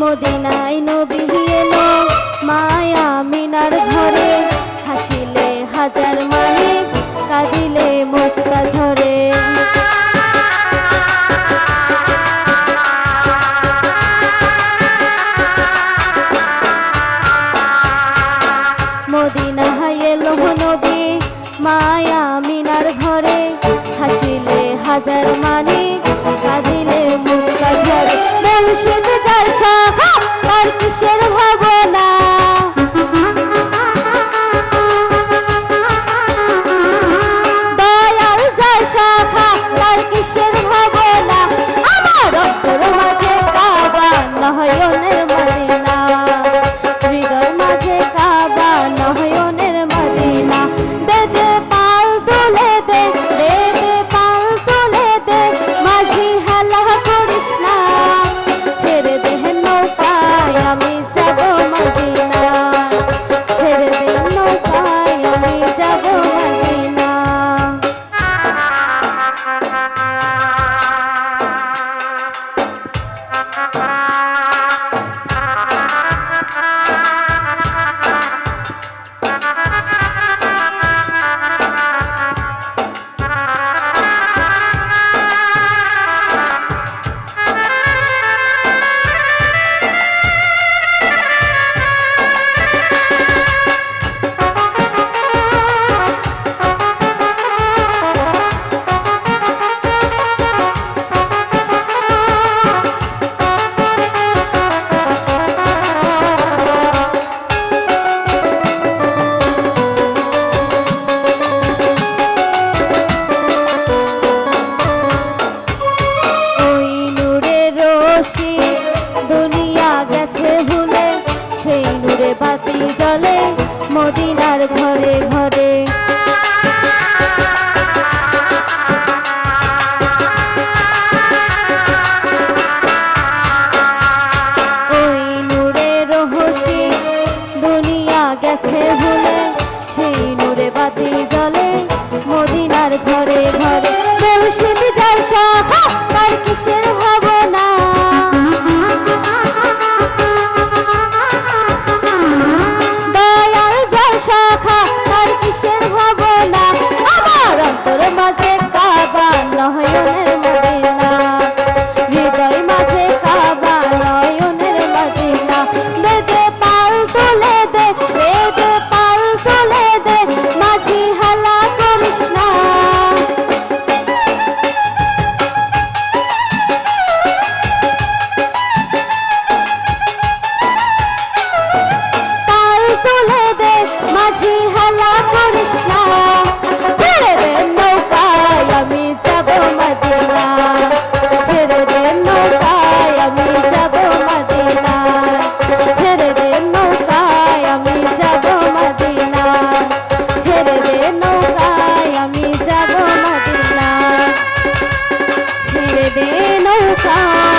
মদিনায় নবী এলো মায়া মিনার ঘরে। হাসিলে হাজার মালিক, কাঁদিলে মুক্তা ঝরে। মদিনা এলো নবী মায়া নূরে বাতি জ্বলে মদিনার ঘরে ঘরে। सा